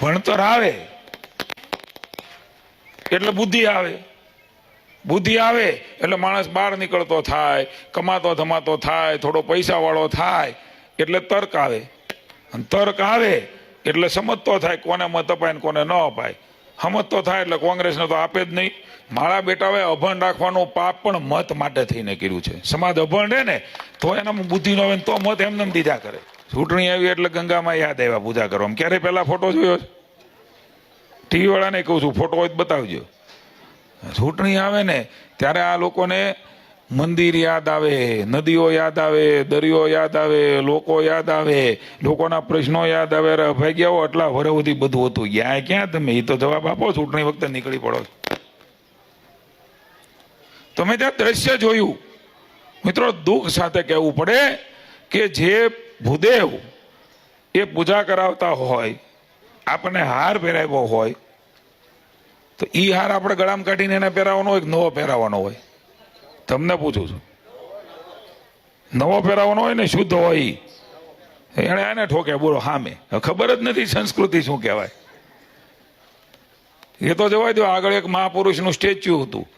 ભણતર આવે, એટલે બુદ્ધિ આવે. બુદ્ધિ આવે, એટલે માણસ બહાર નીકળતો થાય, કમાતો ધમાતો થાય, થોડો પૈસા વાળો થાય, એટલે તર્ક આવે. તર્ક આવે, એટલે સમજતો થાય કોને મત અપાય ને કોને ન અપાય. સમજતો થાય એટલે કોંગ્રેસને તો આપે જ નહીં. મારા બેટાઓએ અભણ રાખવાનું પાપ પણ મત માટે થઈને કર્યું છે. સમાજ અભણ રહે ને, તો એનામાં બુદ્ધિ ન હોય તો મત એમને એમ દીધા કરે. ચૂંટણી આવી એટલે ગંગામાં યાદ આવ્યા પૂજા કરવા. ક્યારે પહેલાં ફોટો જોયો ટીવીવાળાને ટીવી વાળાને કહું છું ફોટો હોય બતાવજો. ચૂંટણી આવે ને, ત્યારે આ લોકોને મંદિર યાદ આવે, નદીઓ યાદ આવે, દરિયો યાદ આવે, લોકો યાદ આવે, લોકોના પ્રશ્નો યાદ આવે, અરે ભાઈ ગયા આટલા વરવથી બધું હતું. ગયા ક્યાં તમે? એ તો જવાબ આપો, ચૂંટણી વખતે નીકળી પડો તમે ત્યાં દ્રશ્ય જોયું. મિત્રો, દુઃખ સાથે કહેવું પડે કે જે ભૂદેવ એ પૂજા કરાવતા હોય આપણને હાર પહેરાવ્યો હોય, તો એ હાર આપણે ગળામાં કાઢીને એને પહેરાવવાનો હોય નવો પહેરાવવાનો હોય? તમને પૂછું છું. નવો પહેરાવવાનો હોય ને શુદ્ધ હોય. એણે એને ઠોકે, બોલો, હામે. ખબર જ નથી સંસ્કૃતિ શું કહેવાય. એ તો જવાય દો, આગળ એક મહાપુરુષનું સ્ટેચ્યુ હતું.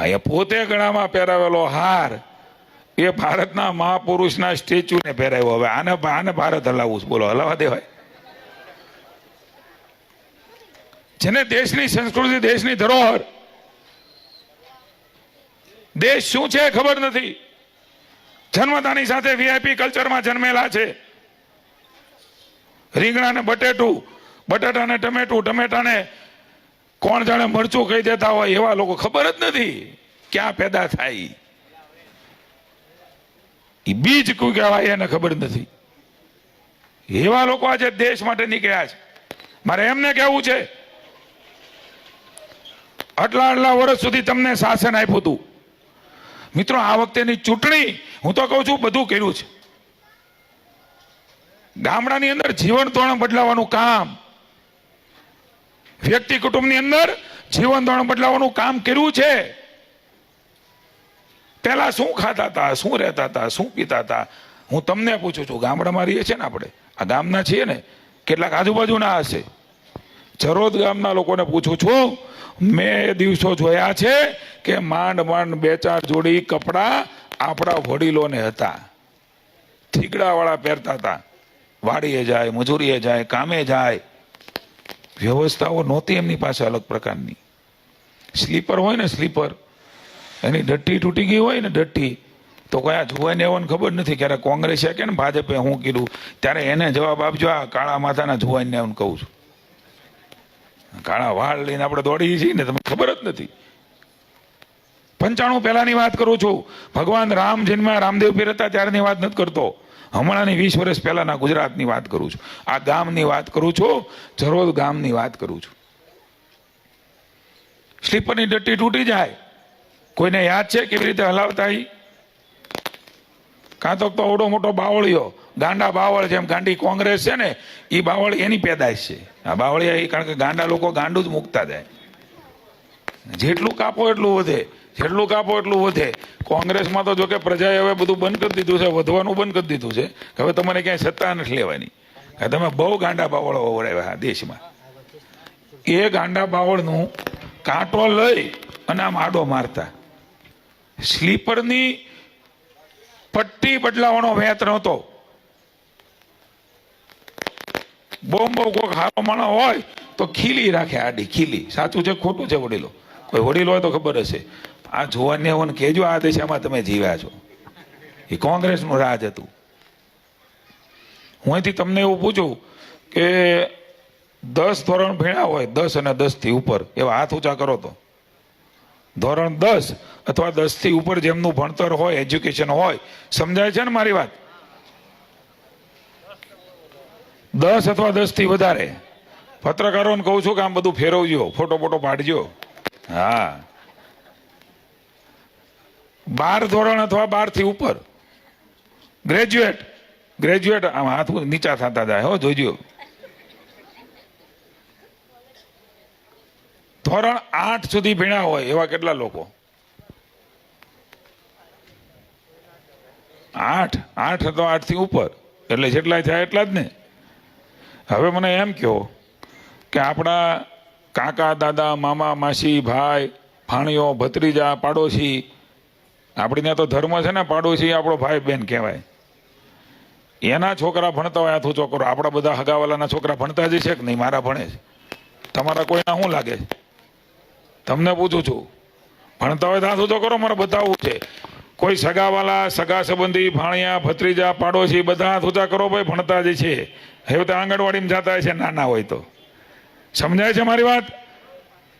અહીંયા પોતે ગળામાં પહેરાવેલો હાર. એ ભારતના મહાપુરુષના સ્ટેચ્યુને પહેરાવ્યો હવે આને આને ભારત હલાવવું બોલો, હલાવા દેવાય જેને દેશની સંસ્કૃતિ, દેશની ધરોહર. દેશ શું છે ખબર નથી. જન્મતાની સાથે વીઆઈપી કલ્ચરમાં જન્મેલા છે. રીંગણા ને બટેટું, બટાટા ને ટમેટું ટમેટાને કોણ જાણે મરચું કહી દેતા હોય એવા લોકો. ખબર જ નથી ક્યાં પેદા થાય. ઈ બીજ કોઈ કહેવાય એને ખબર નથી. એવા લોકો આજે દેશ માટે નીકળ્યા છે. મારે એમને કહેવું છે, આટલા આટલા વર્ષ સુધી તમને શાસન આપ્યું હતું. મિત્રો, આ વખતેની ચૂંટણી, હું તો કહું છું, બધું કર્યું છે. ગામડાની અંદર જીવન ધોરણ બદલાવાનું કામ, વ્યક્તિ કુટુંબની અંદર જીવન ધોરણ બદલાવાનું કામ કર્યું છે. પહેલા શું ખાતા હતા? શું રહેતા હતા? શું પીતા હતા? હું તમને પૂછું છું, ગામડામાં રહીએ છીએ ને આપણે. આ ગામના છીએ ને. કેટલાક આજુબાજુના હશે. જરોદ ગામના લોકોને પૂછું છું, મેં દિવસો જોયા છે કે માંડ માંડ બે ચાર જોડી કપડાં આપણા વડીલોને હતા. થીગડાવાળા પહેરતા હતા. વાડીએ જાય, મજૂરીએ જાય, કામે જાય. વ્યવસ્થાઓ નહોતી એમની પાસે અલગ પ્રકારની. સ્લીપર હોય ને સ્લીપર એની ડટ્ટી તૂટી ગઈ હોય ને ડટ્ટી, તો કયા જુવાને એવોને ખબર નથી ક્યારે કોંગ્રેસે કે ને ભાજપે હું કીધું. ત્યારે એને જવાબ આપજો, આ કાળા માથાના જુવાનને એવું કહું છું. કાળા વાળ લઈને આપણે દોડીએ છીએ ને, તમને ખબર જ નથી. પંચાણું પહેલાની વાત કરું છું. ભગવાન રામ જન્મ્યા, રામદેવ પીર હતા ત્યારની વાત નથી કરતો. હમણાંની વીસ વર્ષ પહેલાના ગુજરાતની વાત કરું છું. આ ગામની વાત કરું છું, જરોદ ગામની વાત કરું છું. સ્લીપરની ડટ્ટી તૂટી જાય. કોઈને યાદ છે કેવી રીતે હલાવતા કાં તો ઓડો મોટો બાવળિયો, ગાંડા બાવળ જેમ ગાંડી કોંગ્રેસ છે ને એ બાવળ એની પેદાશ છે. આ બાવળિયા કારણ કે ગાંડા લોકો ગાંડું જ મૂકતા જાય. જેટલું કાપો એટલું વધે, જેટલું કાપો એટલું વધે. કોંગ્રેસમાં તો જોકે પ્રજાએ હવે બધું બંધ કરી દીધું છે, વધવાનું બંધ કરી દીધું છે હવે તમારે ક્યાંય સત્તા નથી લેવાની. તમે બહુ ગાંડા બાવળો વવડાવ્યા આ દેશમાં. એ ગાંડા બાવળનું કાંટો લઈ અને આમ આડો મારતા. સ્લીપરની પટ્ટી બદલાવાનો વેત નહોતો. બોમ્બ કોઈક હારો માણો હોય તો ખીલી રાખે આડી, ખીલી. સાચું છે ખોટું છે વડીલો? કોઈ વડીલો હોય તો ખબર હશે. આ જોવાને એવું કહેજો, આ દિશામાં તમે જીવ્યા છો. એ કોંગ્રેસનું રાજ હતું. હું અહીંથી તમને એવું પૂછું કે દસ ધોરણ ભણ્યા હોય, દસ અને દસથી ઉપર, એવા હાથ ઊંચા કરો તો? ધોરણ દસ અથવા દસથી ઉપર જેમનું ભણતર હોય, એજ્યુકેશન હોય, સમજાય છે ને મારી વાત? દસ અથવા દસથી વધારે પત્રકારોને કહું છું કે આમ બધું ફેરવજો, ફોટો ફોટો પાડજો. હા. બાર ધોરણ અથવા બારથી ઉપર. ગ્રેજ્યુએટ ગ્રેજ્યુએટ આમ હાથ નીચા થતા જાય, હો જોજો ધોરણ આઠ સુધી ભીણા હોય એવા કેટલા લોકો? આઠ. આઠ તો આઠથી ઉપર. એટલે જેટલા થાય એટલા જ ને. હવે મને એમ કહો કે આપણા કાકા, દાદા, મામા, માસી, ભાઈ, ભાણીઓ, ભત્રીજા, પાડોશી, આપણી ત્યાં તો ધર્મ છે ને, પાડોશી આપણો ભાઈ બેન કહેવાય. એના છોકરા ભણતા હોય, આથું છોકરો આપણા બધા હગાવાલાના છોકરા ભણતા જ છે કે નહીં? મારા ભણે છે તમારા કોઈના શું લાગે? છે તમને પૂછું છું. ભણતા હોય તો ઊંચો કરો મારે બતાવવું છે. કોઈ સગાવાલા, સગા સંબંધી, ભાણિયા, ભત્રીજા, પાડોશી, બધા ઊંચા કરો ભાઈ, ભણતા જે છે. હવે તો આંગણવાડીમાં જતા છે નાના હોય તો. સમજાય છે મારી વાત?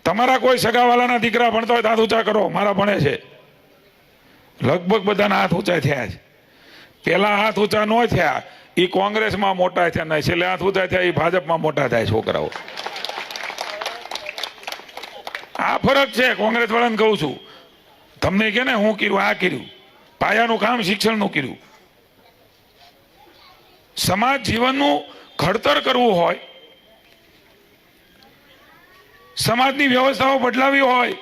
તમારા કોઈ સગાવાલાના દીકરા ભણતા હોય તો હાથ ઊંચા કરો, મારા ભણે છે. લગભગ બધાના હાથ ઊંચા થયા છે. પેલા હાથ ઊંચા ન થયા એ કોંગ્રેસમાં મોટા થયા નહીં, છેલ્લે હાથ ઊંચા થયા એ ભાજપમાં મોટા થાય છોકરાઓ. આ ફરક છે, કોંગ્રેસ વાળાને કહું છું. તમને કે ને, હું કર્યું, આ કર્યું. પાયાનું કામ, શિક્ષણનું કર્યું. સમાજ જીવનનું ઘડતર કરવું હોય, સમાજની વ્યવસ્થાઓ બદલાવી હોય,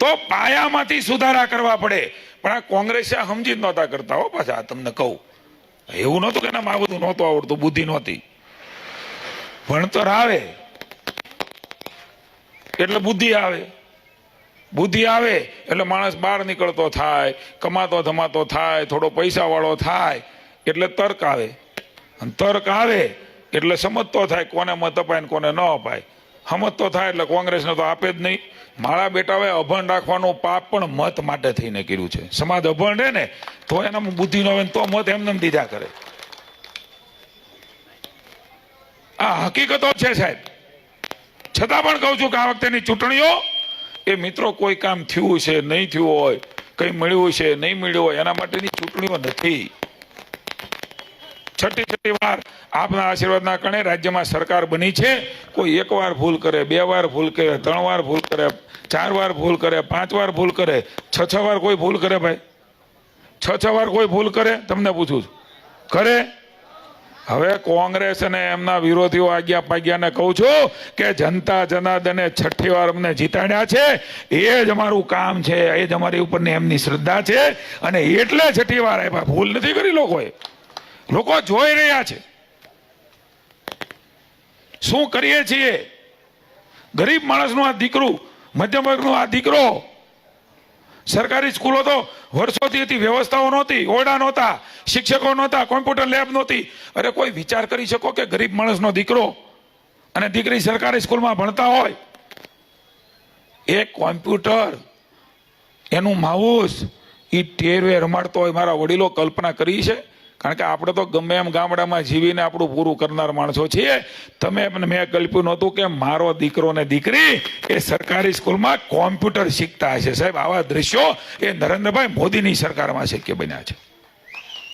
તો પાયામાંથી સુધારા કરવા પડે. પણ આ કોંગ્રેસે સમજી જ નહોતા કરતા, હો પાછા તમને કહું. એવું નહોતું કે એનામાં આ બધું નહોતું આવડતું, બુદ્ધિ નહોતી. ભણતર આવે એટલે બુદ્ધિ આવે. બુદ્ધિ આવે એટલે માણસ બહાર નીકળતો થાય, કમાતો ધમાતો થાય, થોડો પૈસા વાળો થાય, એટલે તર્ક આવે. અને તર્ક આવે એટલે સમજતો થાય કોને મત અપાય ને કોને ન અપાય. સમજતો થાય એટલે કોંગ્રેસને તો આપે જ નહીં. મારા બેટાએ અભણ રાખવાનું પાપ પણ મત માટે થઈને કર્યું છે. સમાજ અભણ રહે ને તો એના બુદ્ધિ ન હોય તો મત એમને એમ દીધા કરે. આ હકીકતો છે સાહેબ. છતાં પણ કહું છું કે આ વખતેની ચૂંટણીઓ, એ મિત્રો કોઈ કામ થયું છે, નહીં થયું હોય, કંઈ મળ્યું છે, નહીં મળ્યું હોય, એના માટેની ચૂંટણીઓ નથી. છઠ્ઠી છઠ્ઠી વાર આપના આશીર્વાદના કારણે રાજ્યમાં સરકાર બની છે. કોઈ એક વાર ભૂલ કરે, બે વાર ભૂલ કરે, ત્રણ વાર ભૂલ કરે, ચાર વાર ભૂલ કરે, પાંચ વાર ભૂલ કરે, છ છ વાર કોઈ ભૂલ કરે ભાઈ? છ છ વાર કોઈ ભૂલ કરે? તમને પૂછું છું. કરે? હવે કોંગ્રેસ અને એમના વિરોધીઓ આજ્ઞા પાગ્યાને કહું છું કે જનતા જનાર્દને છઠ્ઠી વાર અમને જીતાડ્યા છે. એ જ અમારું કામ છે, એ જ અમારી ઉપરની એમની શ્રદ્ધા છે અને એટલે છઠ્ઠી વાર આપ્યા ભૂલ નથી કરી લોકોએ. લોકો જોઈ રહ્યા છે. શું કરીએ છીએ? ગરીબ માણસનું આ દીકરું, મધ્યમ વર્ગનો આ દીકરો, સરકારી સ્કૂલો તો વર્ષોથી હતી વ્યવસ્થાઓ નહોતી, ઓરડા નહોતા શિક્ષકો નહોતા કોમ્પ્યુટર લેબ નહોતી. અરે કોઈ વિચાર કરી શકો કે ગરીબ માણસનો દીકરો અને દીકરી સરકારી સ્કૂલમાં ભણતા હોય? એ કોમ્પ્યુટર, એનું માઉસ એ ટેરવે રમાડતો હોય. મારા વડીલો કલ્પના કરી છે, કારણ કે આપણે તો ગમે એમ ગામડામાં જીવીને આપણું પૂરું કરનાર માણસો છીએ. તમે મેં કલ્પ્યું નહોતું કે મારો દીકરો ને દીકરી એ સરકારી સ્કૂલમાં કોમ્પ્યુટર શીખતા હશે. સાહેબ, આવા દ્રશ્યો એ નરેન્દ્રભાઈ મોદીની સરકારમાં શક્ય બન્યા છે.